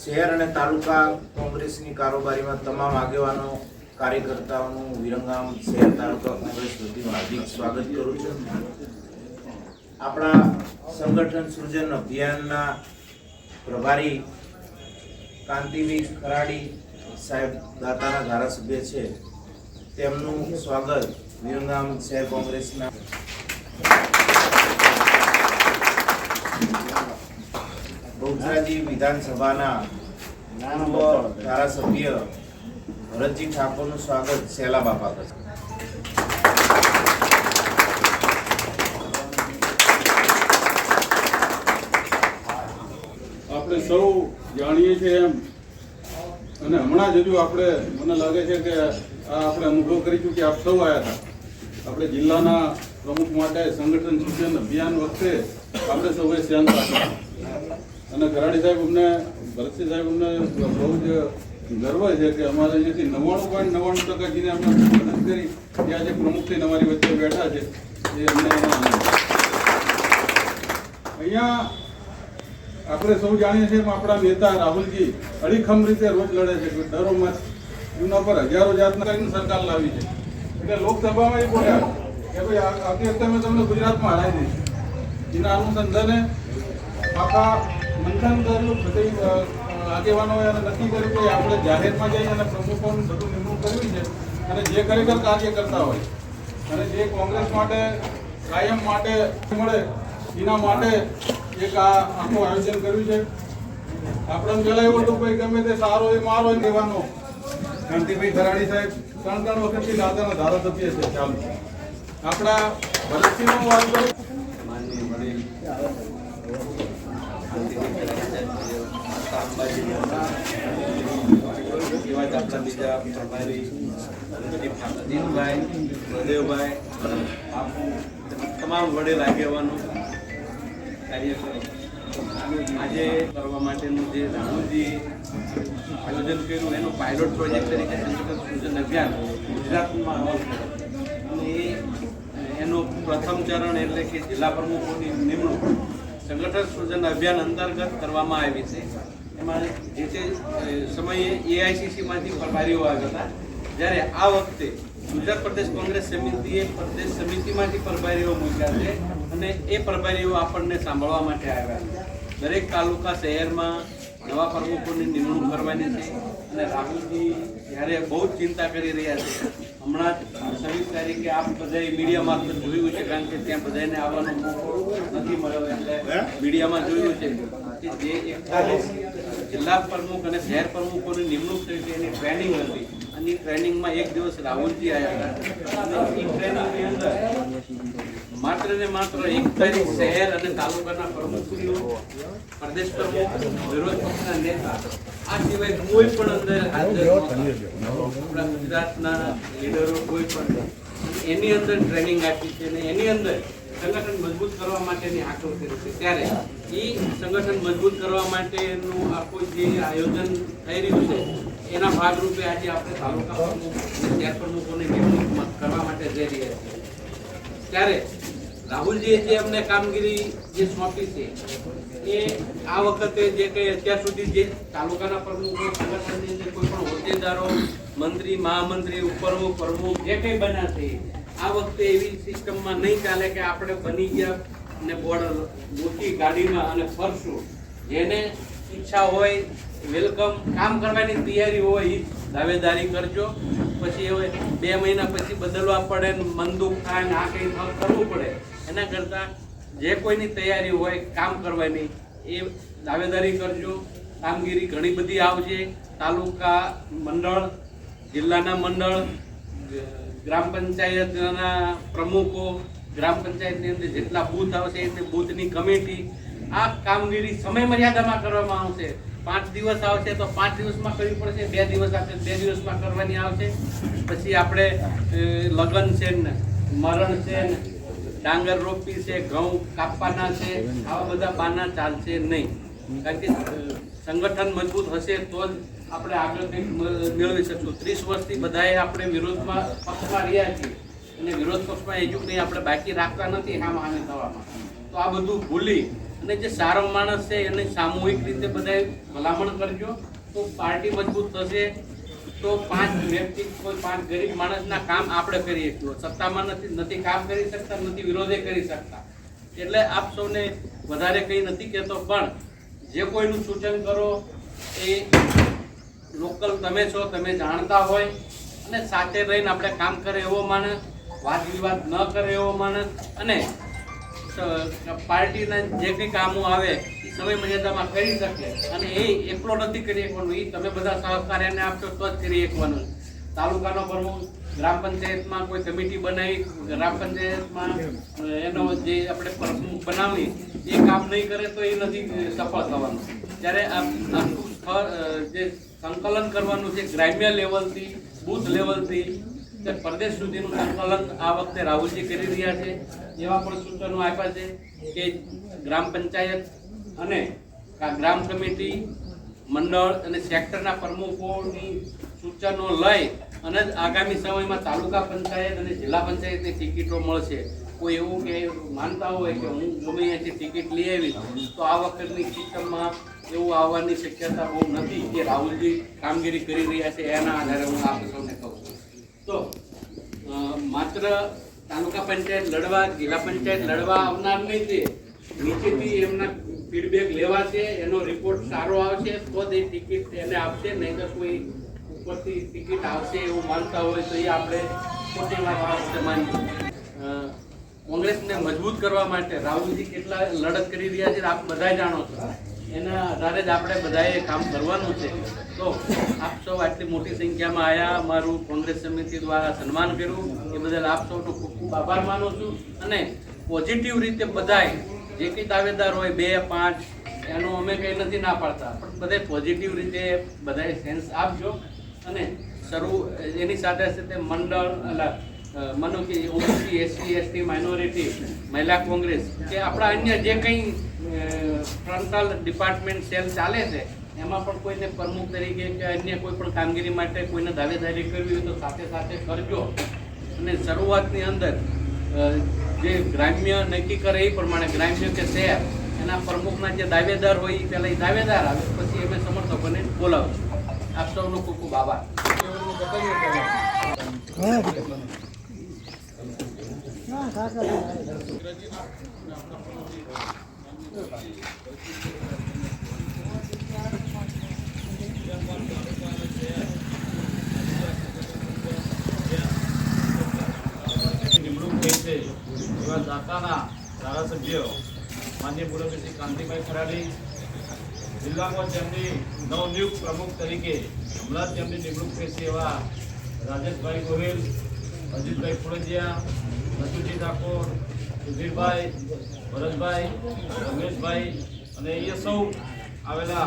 શહેર અને તાલુકા કોંગ્રેસની કારોબારીમાં તમામ આગેવાનો, કાર્યકર્તાઓનું વિરંગામ શહેર તાલુકા કોંગ્રેસ વતીનું હાર્દિક સ્વાગત કરું છું. આપણા સંગઠન સૃજન અભિયાનના પ્રભારી કાંતિભાઈ ખરાડી સાહેબ દાતાના ધારાસભ્ય છે. તેમનું સ્વાગત વિરંગામ શહેર કોંગ્રેસના બહુચરાજી વિધાનસભાના પૂર્વ ધારાસભ્ય ભરતજી ઠાકોરનું સ્વાગત સેલા બાપા કરશે આપણે સૌ જાણીએ છીએ એમ. અને હમણાં જ હજુ આપણે મને લાગે છે કે આ આપણે અનુભવ કરી ચૂક્યા આપ સૌ આવ્યા હતા. આપણે જિલ્લાના પ્રમુખ માટે સંગઠન સૂચન અભિયાન વખતે આપણે સૌએ ધ્યાન રાખ્યું અને કરાડી સાહેબ અમને, ભરતસિંહ સાહેબ અમને બહુ જ ગર્વ છે કે અમારે અહીંયાથી નવ્વાણું પોઈન્ટ નવ્વાણું ટકા જેને અમને મદદ કરી તે આજે પ્રમુખથી અમારી વચ્ચે બેઠા છે, એ અમને. અહીંયા આપણે સૌ જાણીએ છીએ આપણા નેતા રાહુલજી અડીખમ રીતે રોજ લડે છે ડરોમાં એમના પર હજારો જાતના સરકાર લાવી છે. એટલે લોકસભામાં એ બોલ્યા કે ભાઈ, આ- આવતી વખતે અમે તમને ગુજરાતમાં હરાવી દઈશું એના અનુસંધાને આખા મંથન કર્યું, બધી આગેવાનોએ નક્કી કર્યું કે આપણે જાહેરમાં જઈ અને પ્રમુખોનું બધું નિમણૂક કરવી છે અને જે ખરેખર કાર્ય કરતા હોય. અને જે કોંગ્રેસ માટે કાયમ માટે મળે, એના માટે એક આ આખું આયોજન કર્યું છે. આપણે ચલાવ્યું હતું, ભાઈ, ગમે તે સારો એ મારો કહેવાનો કાંતિભાઈ ધરાણી સાહેબ ત્રણ ત્રણ વખતથી દાદાના ધારાસભ્ય છે, ચાલુ. આપણા ભરતસિંહનો વાત કરું. બીજા પ્રભારી દીનભાઈ બાપુ તમામ વડે આગેવાનો કાર્યકરો આજે કરવા માટેનું જે રાણુજી આયોજન કર્યું, એનો પાયલોટ પ્રોજેક્ટ તરીકે સંગઠન સૂચન અભિયાન ગુજરાતમાં અને એ, એનું પ્રથમ ચરણ એટલે કે જિલ્લા પ્રમુખોની નિમણૂક સંગઠન સૃજન અભિયાન અંતર્ગત કરવામાં આવી છે. એમાં જે તે સમયે એઆઈસીસીમાંથી પ્રભારીઓ આવ્યા હતા. જ્યારે આ વખતે ગુજરાત પ્રદેશ કોંગ્રેસ સમિતિએ પ્રદેશ સમિતિમાંથી પ્રભારીઓ મૂક્યા છે અને એ પ્રભારીઓ આપણને સાંભળવા માટે આવ્યા છે. દરેક તાલુકા શહેરમાં નવા પ્રમુખોની નિમણૂક કરવાની છે અને રાહુલજી જ્યારે બહુ જ ચિંતા કરી રહ્યા છે હમણાં જ છવ્વીસ તારીખે આપ બધાએ મીડિયા મારફત જોયું છે કારણ કે ત્યાં બધાને આવવાનો મોકો નથી મળ્યો. એટલે મીડિયામાં જોયું છે કે જે એકતાલીસ જિલ્લા પ્રમુખ અને શહેર પ્રમુખોની નિમણૂક થઈ છે એની ટ્રેનિંગ હતી. અને ટ્રેનિંગમાં એક દિવસ રાહુલજી આવ્યા ટ્રેનિંગની અંદર માત્ર ને માત્ર એક તારીખ શહેર અને તાલુકાના પ્રમુખશ્રીઓ પ્રદેશ પ્રમુખ, વિરોધ પક્ષના નેતા, આ સિવાય કોઈ પણ અંદર આપણા ગુજરાતના લીડરો કોઈ પણ એની અંદર ટ્રેનિંગ આપી છે અને એની અંદર સંગઠન મજબૂત કરવા માટેની આંકડો કરી છે. ત્યારે એ સંગઠન મજબૂત કરવા માટેનું આખું જે આયોજન થઈ રહ્યું છે એના ભાગરૂપે આજે આપણે તાલુકા પ્રમુખ શહેર પ્રમુખોની નિમણૂક કરવા માટે જઈ રહ્યા છીએ. ત્યારે રાહુલજીએ જે અમને કામગીરી જે સોંપી છે, એ આ વખતે જે કંઈ અત્યાર સુધી જે તાલુકાના પ્રમુખો, સંગઠનની અંદર કોઈ પણ હોદ્દેદારો, મંત્રી, મહામંત્રી, ઉપપ્રમુખ, પ્રમુખ જે કંઈ બન્યા છે, આ વખતે એવી સિસ્ટમમાં નહીં ચાલે કે આપણે બની ગયા અને બોર્ડ મોટી ગાડીમાં અને ફરશું. જેને ઈચ્છા હોય વેલકમ. કામ કરવાની તૈયારી હોય, દાવેદારી કરજો. પછી હવે બે મહિના પછી બદલવા પડે ને મન દુઃખ થાય ને આ કંઈ કરવું પડે. એના કરતાં જે કોઈની તૈયારી હોય, કામ કરવાની, એ દાવેદારી કરજો. કામગીરી ઘણી બધી આવશે. તાલુકા મંડળ, જિલ્લાના મંડળ, ગ્રામ પંચાયતના પ્રમુખો, ગ્રામ પંચાયતની અંદર જેટલા બૂથ આવશે તે બૂથની કમિટી, આ કામગીરી સમય મર્યાદામાં કરવામાં આવશે. પાંચ દિવસ આવશે તો પાંચ દિવસમાં કરવી પડશે, બે દિવસ આવશે બે દિવસમાં કરવાની આવશે. પછી આપણે લગ્ન છે ને, મરણ છે ને, ડાંગર રોપી છે, ઘઉં કાપવાના છે, આવા બધા બાના ચાલશે નહીં. કારણ કે સંગઠન મજબૂત હશે તો જ આપણે આગળ કંઈક મેળવી શકશું. ત્રીસ વર્ષથી બધાએ આપણે વિરોધમાં પક્ષમાં રહ્યા છીએ. અને વિરોધ પક્ષમાં એજુ કંઈ આપણે બાકી રાખતા નથી આમ આને થવામાં. તો આ બધું ભૂલી અને જે સારો માણસ છે એને સામૂહિક રીતે બધાએ ભલામણ કરજો. તો પાર્ટી મજબૂત થશે. તો પાંચ વ્યક્તિ, કોઈ પાંચ ગરીબ માણસના કામ આપણે કરી શકીએ. સત્તામાં નથી નથી કામ કરી શકતા, નથી વિરોધે કરી શકતા. એટલે આપ સૌને વધારે કંઈ નથી કહેતો, પણ જે કોઈનું સૂચન કરો, એ લોકલ તમે છો, તમે જાણતા હોય અને સાથે રહીને આપણે કામ કરે એવો માણસ વાદ વિવાદ ન કરે એવો માણસ અને પાર્ટીના જે કંઈ કામો આવે, એ સમય મર્યાદામાં કરી શકે અને એ એકલો નથી કરી શકવાનું. એ તમે બધા સહકાર એને આપશો તો જ કરી શકવાનું. તાલુકાનો પ્રમુખ ગ્રામ પંચાયતમાં કોઈ કમિટી બનાવી, ગ્રામ પંચાયતમાં એનો જે આપણે પ્રમુખ બનાવી, એ કામ નહીં કરે તો એ નથી સફળ થવાનું. ત્યારે આ જે સંકલન કરવાનું છે, ગ્રામ્ય લેવલથી બુથ લેવલથી તે પ્રદેશ સુધીનું સંકલન આ વખતે રાહુલજી કરી રહ્યા છે, એવા પણ સૂચનો આપ્યા છે કે ગ્રામ પંચાયત અને ગ્રામ કમિટી, મંડળ અને સેક્ટરના પ્રમુખોની સૂચનો લઈ અને આગામી સમયમાં તાલુકા પંચાયત અને જિલ્લા પંચાયતની ટિકિટો મળશે. કોઈ એવું કે માનતા હોય કે હું ગમે અહીંયાથી ટિકિટ લઈ આવીશ, તો આ વખતની સિસ્ટમમાં એવું આવવાની શક્યતા બહુ નથી કે રાહુલજી કામગીરી કરી રહ્યા છે, એના આધારે હું આપ સૌને કહું તો માત્ર તાલુકા પંચાયત લડવા, જિલ્લા પંચાયત લડવા આવનાર નહીં તે. નીચેથી એમના ફીડબેક લેવાશે એનો રિપોર્ટ સારો આવશે, તો જ એ ટિકિટ એને આપશે નહીં તો કોઈ ઉપરથી ટિકિટ આવશે એવું માનતા હોય તો એ આપણે ખોટી માનીએ. કોંગ્રેસને મજબૂત કરવા માટે રાહુલજી કેટલા લડત કરી રહ્યા છે, આપ બધા જાણો છો. એના આધારે જ આપણે બધાએ કામ કરવાનું છે. તો આપ સૌ આટલી મોટી સંખ્યામાં આવ્યા મારું કોંગ્રેસ સમિતિ દ્વારા સન્માન કર્યું. એ બદલ આપ સૌનો ખૂબ ખૂબ આભાર માનું છું. અને પોઝિટિવ રીતે બધાએ, જે કંઈ દાવેદાર હોય, બે, પાંચ, એનું અમે કંઈ નથી ના પાડતા. પણ બધે પોઝિટિવ રીતે બધાએ સેન્સ આપજો. અને શરૂ, એની સાથે સાથે મંડળ માનો કે ઓબીસી, એસસી, એસટી, માઇનોરિટી, મહિલા કોંગ્રેસ, કે આપણા અન્ય જે કંઈ ફ્રન્ટલ ડિપાર્ટમેન્ટ સેલ ચાલે છે, એમાં પણ કોઈને પ્રમુખ તરીકે કે અન્ય કોઈ પણ કામગીરી માટે કોઈને દાવેદારી કરવી હોય તો સાથે સાથે કરજો. અને શરૂઆતની અંદર જે ગ્રામ્ય નક્કી કરે એ પ્રમાણે ગ્રામ્ય કે શહેર, એના પ્રમુખના જે દાવેદાર હોય એ પહેલાં એ દાવેદાર આવે, પછી અમે સમર્થકોને બોલાવશું. આપ સૌનો ખૂબ ખૂબ આભાર. નિમણૂક થઈ છે. એવા દાતાના ધારાસભ્ય માન્ય કાંતિભાઈ ખરાડી જિલ્લામાં તેમની નવનિયુક્ત પ્રમુખ તરીકે હમણાં તેમની નિમણૂક થઈ છે એવા રાજેશભાઈ ગોહિલ, અજીતભાઈ ફોડજિયા નથુજી ઠાકોર સુધીરભાઈ ભરતભાઈ રમેશભાઈ અને એ સૌ આવેલા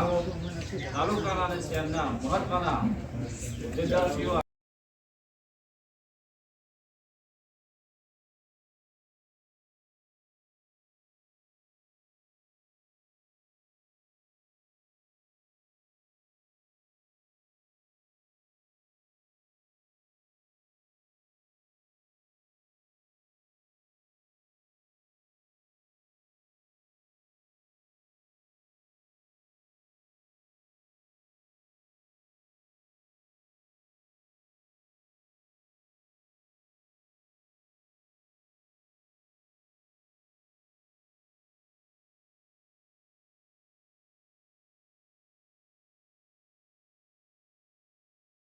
તાલુકાના અને શહેરના મહત્વના હોદ્દેદારશ્રીઓ